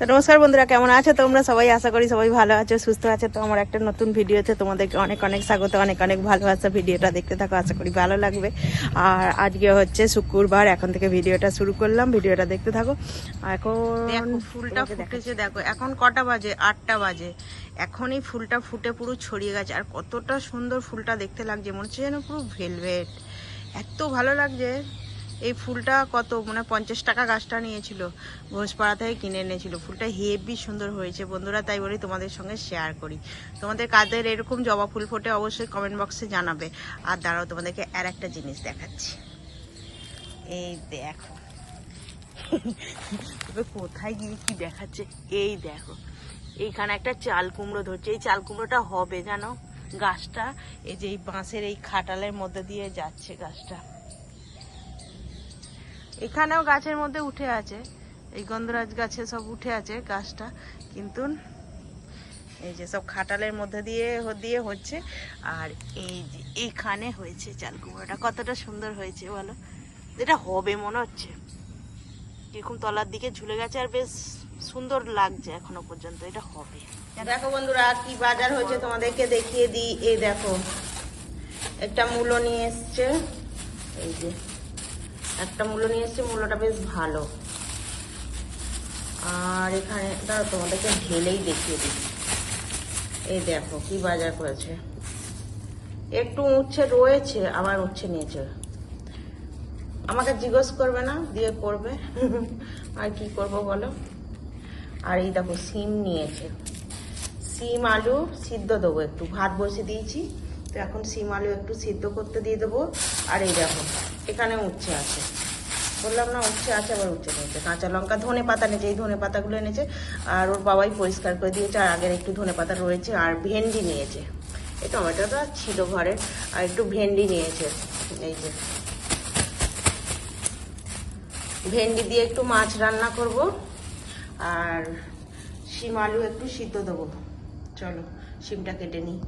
তো নমস্কার বন্ধুরা কেমন আছো তোমরা? সবাই আশা করি সবাই ভালো আছো সুস্থ আছো। তো আমার একটা নতুন ভিডিওতে তোমাদেরকে অনেক অনেক স্বাগত অনেক অনেক ভালোবাসা। ভিডিওটা দেখতে থাকো আশা করি ভালো লাগবে। আর আজকে হচ্ছে শুক্রবার এখন থেকে ভিডিওটা শুরু করলাম ভিডিওটা দেখতে থাকো। এখন ফুলটা ফুটেছে দেখো এখন কটা বাজে? আটটা বাজে। এখনই ফুলটা ফুটে পুরো ছড়িয়ে গেছে আর কতটা সুন্দর ফুলটা দেখতে লাগছে মনে হচ্ছে যেন পুরো ভেলভেট। এত ভালো লাগছে। এই ফুলটা কত মানে পঞ্চাশ টাকা গাছটা নিয়েছিল, ঘোষপাড়া থেকে কিনে এনেছিল। ফুলটা হেভি সুন্দর হয়েছে বন্ধুরা, তাই বলি তোমাদের সঙ্গে শেয়ার করি। তোমাদের কাদের এরকম জবা ফুল ফোটে অবশ্যই কমেন্ট বক্সে জানাবে। আর দাঁড়াও, তোমাদেরকে আর একটা জিনিস দেখাচ্ছি। এই দেখো। তবে কোথায় গিয়ে কি দেখাচ্ছে? এই দেখো। এইখানে একটা চাল কুমড়ো ধরছে। এই চাল কুমড়োটা হবে জানো? গাছটা, এই যে এই বাঁশের এই খাটালের মধ্যে দিয়ে যাচ্ছে গাছটা। এখানেও গাছের মধ্যে উঠে আছে। এই গন্ধরাজ গাছে সব উঠে আছে গাছটা। কিন্তু এই যে সব খাটালের মধ্যে দিয়ে দিয়ে হচ্ছে। আর এই যে এখানে হয়েছে চাল কুমড়োটা কতটা সুন্দর হয়েছে বলো? এটা হবে মনে হচ্ছে। কীরকম তলার দিকে ঝুলে গেছে আর বেশ সুন্দর লাগছে এখনও পর্যন্ত। এটা হবে। দেখো বন্ধুরা, কি বাজার হয়েছে তোমাদেরকে দেখিয়ে দিই। এই দেখো, একটা মূলো নিয়ে এসছে। এই যে একটা মূলো নিয়ে এসছে মূলোটা বেশ ভালো। আর এখানে দাঁড়া তোমাদেরকে ঢেলেই দেখিয়ে দিই। এই দেখো, কি বাজার করেছে। একটু উচ্ছে রয়েছে, আবার উচ্ছে নিয়েছে। আমাকে জিজ্ঞেস করবে না, দিয়ে করবে। আর কি করব বলো? আর এই দেখো, সিম নিয়েছে। সিম আলু সিদ্ধ দেবো একটু। ভাত বসে দিয়েছি, তো এখন সিম আলু একটু সিদ্ধ করতে দিয়ে দেবো। আর এই দেখো এখানে উচ্ছে আছে। বললাম, না, উচ্ছে আছে, আবার উচ্ছে নিয়েছে কাঁচা লঙ্কা, ধনে পাতা নিয়েছে এই ধনে পাতাগুলো এনেছে। আর ওর বাবাই পরিষ্কার করে দিয়েছে, আর আগের একটু ধনে পাতা রয়েছে, আর ভেন্ডি নিয়েছে। এই টমেটোটা ছিল ঘরে, আর একটু ভেন্ডি নিয়েছে। এই যে। ভেন্ডি দিয়ে একটু মাছ রান্না করব, আর শিম আলু একটু সিদ্ধ দেবো। চলো, শিমটা কেটে নিই।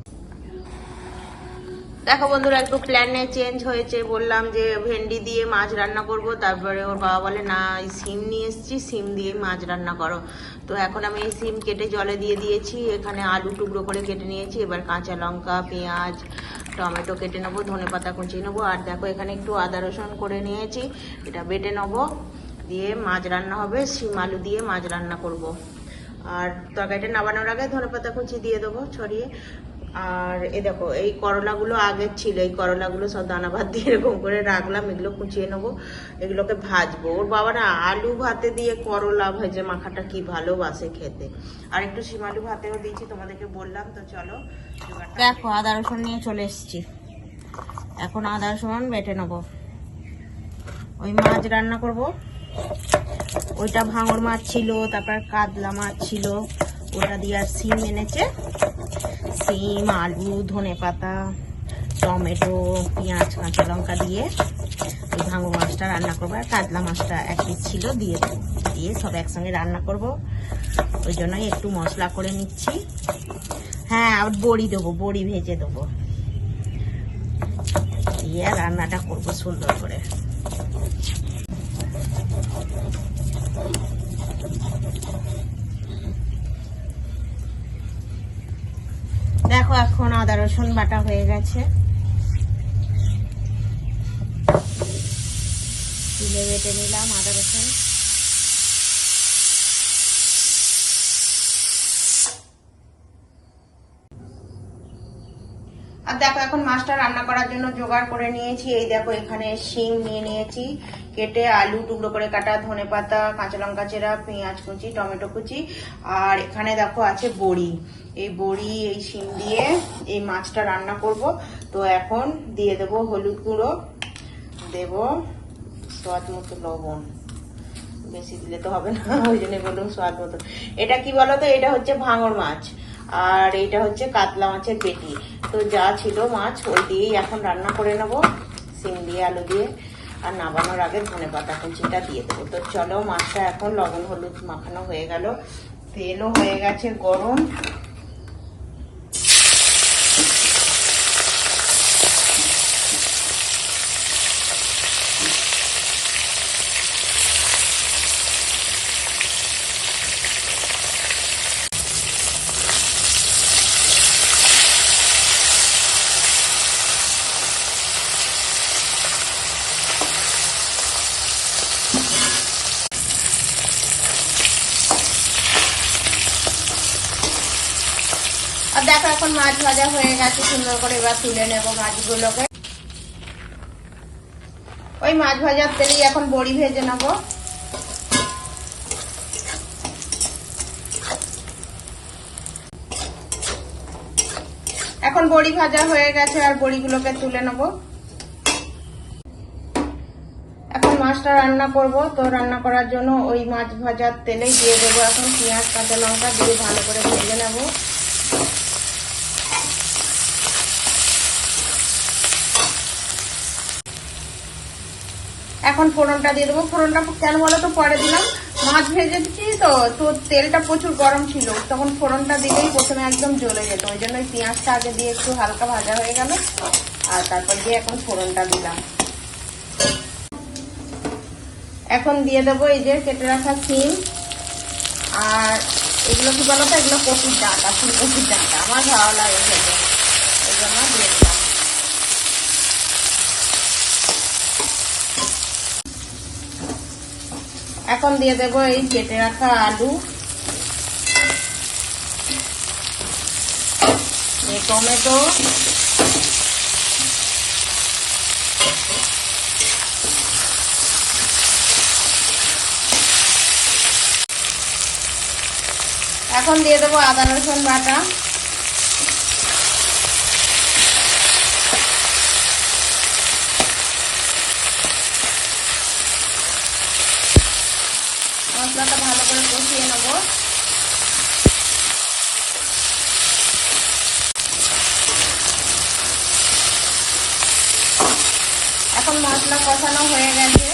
দেখো বন্ধুরা, একটু প্ল্যানে চেঞ্জ হয়েছে। বললাম যে ভেন্ডি দিয়ে মাছ রান্না করব, তারপরে ওর বাবা বলে, না সিম নিয়ে এসেছি, সিম দিয়ে মাছ রান্না করো। তো এখন আমি এই সিম কেটে জলে দিয়ে দিয়েছি, এখানে আলু টুকরো করে কেটে নিয়েছি। এবার কাঁচা লঙ্কা, পেঁয়াজ, টমেটো কেটে নেব, ধনে পাতা কুচিয়ে নেব। আর দেখো, এখানে একটু আদা রসুন করে নিয়েছি, এটা বেটে নেব। দিয়ে মাছ রান্না হবে সিম আলু দিয়ে মাছ রান্না করব। আর তরকারিটা নামানোর আগে ধনে পাতা কুচি দিয়ে দেবো ছড়িয়ে। আর এ দেখো, এই করলাগুলো আগের ছিল, এই করলাগুলো সব দানা ভাত দিয়ে এরকম করে রাখলাম, এগুলো কুচিয়ে নেব, এগুলোকে ভাজবো। ওর বাবা না আলু ভাতে দিয়ে করলা ভেজে মাখাটা কি ভালোবাসে খেতে। আর একটু শিম আলু ভাতেও দিয়েছি, তোমাদেরকে বললাম, তো চলো দেখো, আদা রসুন নিয়ে চলে এসেছি। এখন আদা রসুন বেটে নেব। ওই মাছ রান্না করব। ওইটা ভাঙর মাছ ছিল, তারপর কাতলা মাছ ছিল, ওটা দিয়ে আর সিম এনেছে। সিম আলু, ধনে পাতা, টমেটো, পেঁয়াজ, কাঁচা লঙ্কা দিয়ে ওই ভাঙর মাছটা রান্না করব। আর কাতলা মাছটা এক পিস ছিল, দিয়ে দিয়ে সব একসঙ্গে রান্না করব। ওই জন্যই একটু মশলা করে নিচ্ছি। হ্যাঁ আর বড়ি দেবো, বড়ি ভেজে দেবো। দিয়ে রান্নাটা করব সুন্দর করে। দেখো এখন আদা রসুন বাটা হয়ে গেছে। তুলে বেটে নিলাম আদা রসুন। আর দেখো, এখন মাছটা রান্না করার জন্য জোগাড় করে নিয়েছি। এই দেখো, এখানে শিম নিয়ে নিয়েছি, কেটে আলু, টুকরো করে কাটা, ধনে পাতা, কাঁচা লঙ্কা চেরা, পেঁয়াজ কুচি, টমেটো কুচি, আর এখানে দেখো আছে বড়ি। এই বড়ি, এই শিম দিয়ে এই মাছটা রান্না করব। তো এখন দিয়ে দেব হলুদ গুঁড়ো, দেব স্বাদ মতো লবণ। বেশি দিলে তো হবে না, ওই জন্য বললাম স্বাদ মতো। এটা কি বলো তো এটা হচ্ছে ভাঙর মাছ। আর এটা হচ্ছে কাতলা মাছের পেটি। তো যা ছিল মাছ, ওই দিয়েই এখন রান্না করে নেব। সিম দিয়ে, আলু দিয়ে, আর নামানোর আগে ধনে পাতা কুচিটা দিয়ে দেবো। তো চলো মাছটা এখন লবণ হলুদ মাখানো হয়ে গেল। তেলও হয়ে গেছে গরম আর দেখো এখন মাছ ভাজা হয়ে গেছে, সুন্দর করে এবার তুলে নেব মাছগুলোকে ওই মাছ ভাজার তেলেই এখন বড়ি ভেজে নেব। এখন বড়ি ভাজা হয়ে গেছে আর বড়িগুলোকে তুলে নেব। এখন মাছটা রান্না করব, তো রান্না করার জন্য ওই মাছ ভাজার তেলেই দিয়ে দেবো। এখন পেঁয়াজ, কাঁচা লঙ্কা দিয়ে ভালো করে ভেজে নেব। এখন ফোড়নটা দিয়ে দেবো। ফোড়নটা কেন বলো তো? পরে দিলাম। মাছ ভেজেছি তো তো তেলটা প্রচুর গরম ছিল। তখন ফোড়নটা দিলেই প্রথমে একদম জ্বলে যেত। ওই জন্য পেঁয়াজটা আগে দিয়ে একটু হালকা ভাজা হয়ে গেল। আর তারপর দিয়ে এখন ফোড়নটা দিলাম। এখন দিয়ে দেবো এই যে কেটে রাখা সিম আর এগুলো কি বলো তো? এগুলো কপির ডাঁটা, ফুলকপির ডাঁটা। আমার ভালো লাগে খেতে। এই জন্য দিয়ে দিলাম। এখন দিয়ে দেবো এই কেটে রাখা আলু। টমেটো। এখন দিয়ে দেবো আদা রসুন বাটা। মশলাটা ভালো করে কষিয়ে নেব। এখন মশলা কষানো হয়ে গেছে।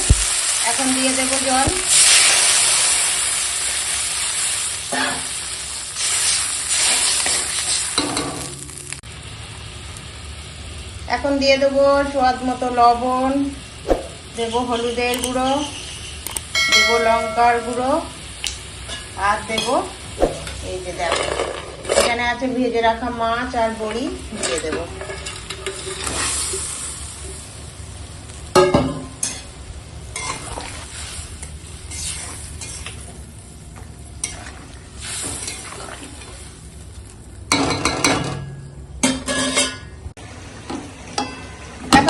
এখন দিয়ে দেবো জল। এখন দিয়ে দেবো স্বাদ মতো লবণ, দেবো হলুদের গুঁড়ো। দেবো লঙ্কার গুঁড়ো আর দেবো এই যে দেখো, এখানে আছে ভেজে রাখা মাছ আর বড়ি, দিয়ে দেবো।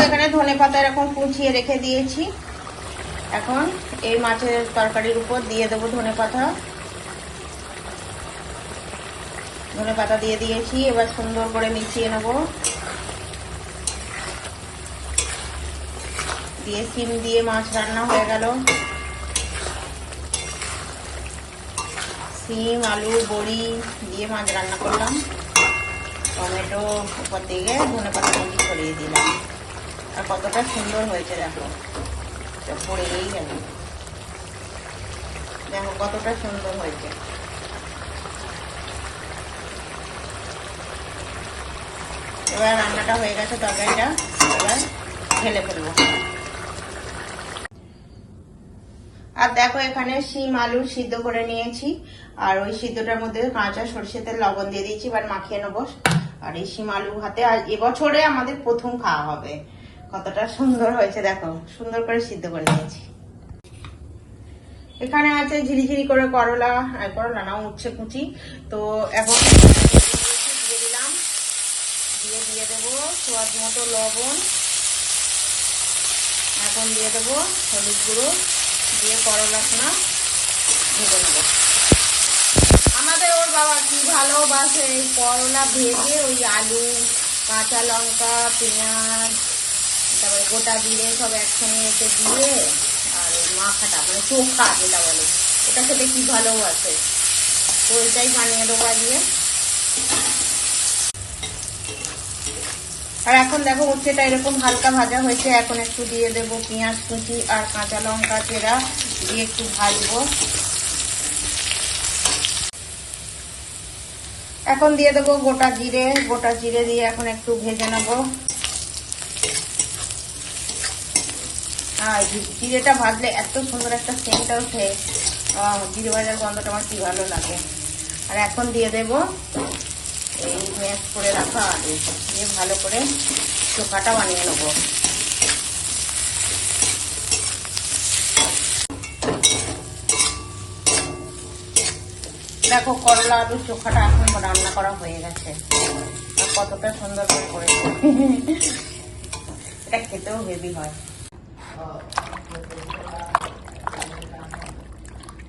এখানে ধনে পাতা এরকম কুচিয়ে রেখে দিয়েছি। এখন এই মাছের তরকারির উপর দিয়ে দেবো ধনে পাতা। ধনে পাতা দিয়ে দিয়েছি, এবার সুন্দর করে মিশিয়ে নেব। দিয়ে সিম দিয়ে মাছ রান্না হয়ে গেল। সিম, আলু, বড়ি দিয়ে মাছ রান্না করলাম। টমেটো উপর দিকে ধনে পাতা ছড়িয়ে দিলাম। আর কতটা সুন্দর হয়েছে দেখো। এটা পড়েই গেল দেখো কতটা সুন্দর হয়েছে। এবার রান্নাটা হয়ে গেছে তরকারিটা, এবার ঢেলে ফেলব। আর দেখো এখানে শিম আলু সিদ্ধ করে নিয়েছি, আর ওই সিদ্ধটার মধ্যে কাঁচা সরষে তেল লবণ দিয়ে দিয়েছি, এবার মাখিয়ে নেব। আর এই শিম আলু হাতে আর এবছরে আমাদের প্রথম খাওয়া হবে। কতটা সুন্দর হয়েছে, দেখো, সুন্দর করে সিদ্ধ করে নিয়েছি। এখানে আছে ঝিরিঝিরি করে করলা আর করলা না, উচ্ছে কুচি। তো এখন দিয়ে দিলাম, দিয়ে দিয়ে দেবো স্বাদ মতো লবণ। এখন দিয়ে দেবো হলুদ গুঁড়ো, দিয়ে করলাটা ভেজে নেব। আমাদের ওর বাবা কি ভালোবাসে করলা ভেজে ওই আলু, কাঁচা লঙ্কা, পেঁয়াজ তারপরে গোটা জিরে সব একসঙ্গে এতে দিয়ে আর ওই মাখাটা মানে চোখা যেটা বলে এটা খেতে কি ভালোবাসে তো ওইটাই বানিয়ে দেবো আজকে আর এখন দেখো উচ্ছেটা এরকম হালকা ভাজা হয়েছে, এখন একটু দিয়ে দেবো পেঁয়াজ কুচি আর কাঁচা লঙ্কা চেরা, দিয়ে একটু ভাজবো। এখন দিয়ে দেবো গোটা জিরে গোটা জিরে দিয়ে এখন একটু ভেজে নেব। জিরেটা ভাজলে এত সুন্দর একটা সেন্ট ওঠে। জিরে ভাজার গন্ধটা আমার কি ভালো লাগে। আর এখন দিয়ে দেব এই ম্যাশ করে রাখা আলু দিয়ে ভালো করে চোখাটা বানিয়ে নেব। দেখো করলা আলুর চোখাটা এখন রান্না করা হয়ে গেছে। কতটা সুন্দর করে এটা খেতেও হেভি হয়।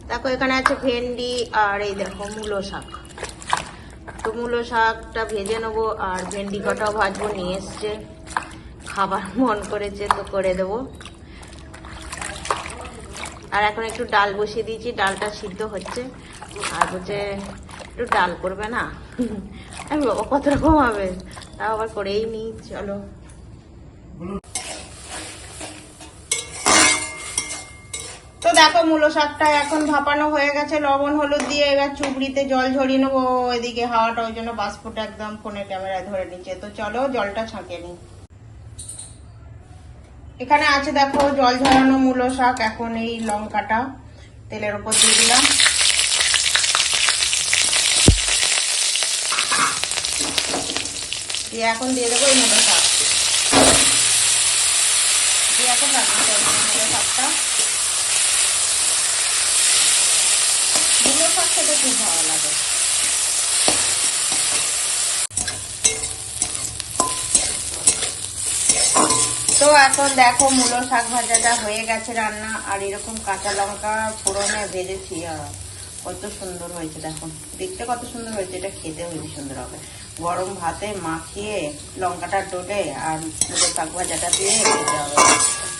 দেখো, এখানে আছে ভেন্ডি আর এই দেখো মূলো শাক। তো মূলো শাকটা ভেজে নেব আর ভেন্ডি কটাও ভাজবো, নিয়ে এসছে। খাবার মন করেছে তো করে দেবো। আর এখন একটু ডাল বসিয়ে দিয়েছি, ডালটা সিদ্ধ হচ্ছে। আর বলছে, একটু ডাল করবে না? আমি বাবা কত রকম হবে? তাও আবার করেই নি চলো। তো দেখো মূলো শাকটা এখন ভাপানো হয়ে গেছে, লবণ, হলুদ দিয়ে এবার চুবড়িতে জল ঝরিয়ে নেব। এদিকে হাওয়াটা ওই জন্য বাষ্পটা একদম ফোনের ক্যামেরায় ধরে নিচ্ছে। তো চলো জলটা ছাঁকে নিই। এখানে আছে দেখো জল ঝরানো মূলো শাক, এখন এই লঙ্কাটা তেলের উপর দিয়ে দিলাম। দিয়ে এখন দিয়ে দেবো এই মূলো শাক। দিয়ে এখন করব মূলো শাকটা। মূলো শাক খুব ভালো লাগে। তো এখন দেখো মূলো শাক ভাজাটা হয়ে গেছে রান্না, আর এরকম কাঁচা লঙ্কা ফোড়নে ভেজেছি কত সুন্দর হয়েছে দেখো। দেখতে কত সুন্দর হয়েছে, এটা খেতে হেবি সুন্দর হবে। গরম ভাতে মাখিয়ে লঙ্কাটা ডলে আর মূলো শাক ভাজাটা দিয়ে খেতে হবে।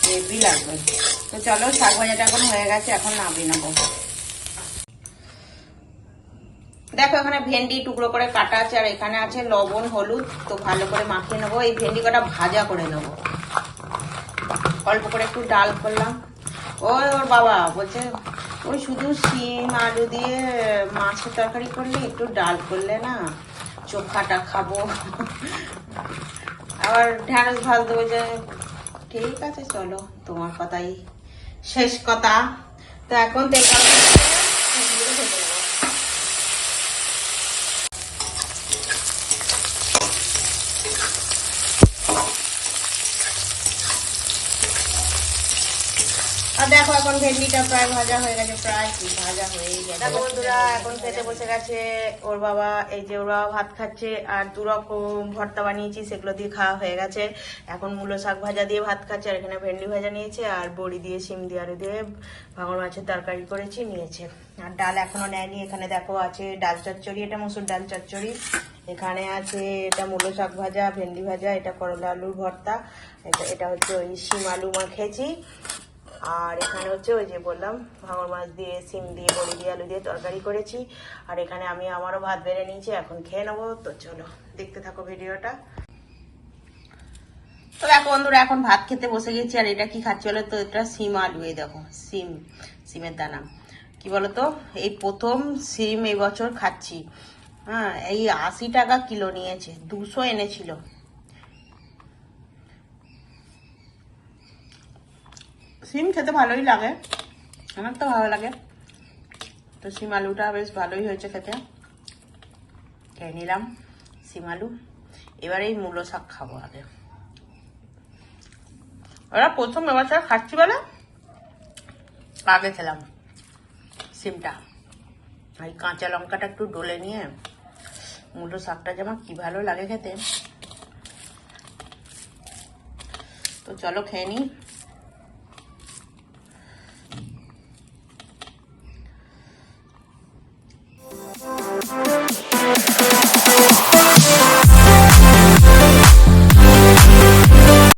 হেভি লাগবে। তো চলো শাক ভাজাটা এখন হয়ে গেছে, এখন নামিয়ে নেব। দেখো, এখানে ভেন্ডি টুকরো করে কাটা আছে, আর এখানে আছে লবণ, হলুদ। তো ভালো করে মাখিয়ে নেব। এই ভেন্ডি কটা ভাজা করে নেব। অল্প করে একটু ডাল করলাম। ওই ওর বাবা বলছে, ওই শুধু শিম, আলু দিয়ে মাছের তরকারি করলে একটু ডাল করলে না চোখাটা খাব। আবার ঢ্যাঁড়স ভাজ দেবো যে ঠিক আছে, চলো, তোমার কথাই শেষ কথা। তো এখন তেল গরম হয়ে গেছে, এগুলো ভেজে নেব। আর দেখো এখন ভেন্ডিটা প্রায় ভাজা হয়ে গেছে, প্রায় ভাজা হয়ে গেছে। বন্ধুরা, এখন খেতে বসে গেছে, ওর বাবা, এই যে ওর বাবা ভাত খাচ্ছে, আর দু রকম ভর্তা বানিয়েছি, সেগুলো দিয়ে খাওয়া হয়ে গেছে। এখন মূলো শাক ভাজা দিয়ে ভাত খাচ্ছে, আর এখানে ভেন্ডি ভাজা নিয়েছে, আর বড়ি দিয়ে শিম দিয়ে আলু দিয়ে ভাঙর মাছের তরকারি করেছি, নিয়েছে। আর ডাল এখনও নেয়নি, এখানে দেখো আছে ডাল চচ্চড়ি, এটা মসুর ডাল চচ্চড়ি। এখানে আছে এটা মূলো শাক ভাজা, ভেন্ডি ভাজা, এটা করলা আলুর ভর্তা, এটা এটা হচ্ছে ওই শিম আলু মাখেছি আর এখানে হচ্ছে ওই যে বললাম ভাঙর মাছ দিয়ে, সিম দিয়ে, বড়ি দিয়ে, আলু দিয়ে তরকারি করেছি। আর এখানে আমি আমারও ভাত বেড়ে নিয়েছি, এখন খেয়ে নেব। তো চলো, দেখতে থাকো ভিডিওটা। তো দেখো বন্ধুরা, এখন ভাত খেতে বসে গেছি, আর এটা কি খাচ্ছি বলো তো? এটা সিম আলু, এই দেখো, সিম, সিমের দানা। কি বলতো এই প্রথম সিম এই বছর খাচ্ছি। হ্যাঁ এই আশি টাকা কিলো নিয়েছে, দুশো এনেছিল। সিম খেতে ভালোই লাগে। আমার তো ভালো লাগে। তো সিম আলুটা বেশ ভালোই হয়েছে খেতে। খেয়ে নিলাম সিম আলু। এবার এই মূলো শাক খাব আগে। ওরা প্রথম এবছর খাচ্ছি বলে আগে খেলাম সিমটা। এই কাঁচা লঙ্কাটা একটু ডলে নিয়ে মূলো শাকটা যেমন কি ভালো লাগে খেতে। তো চলো খেয়ে নিই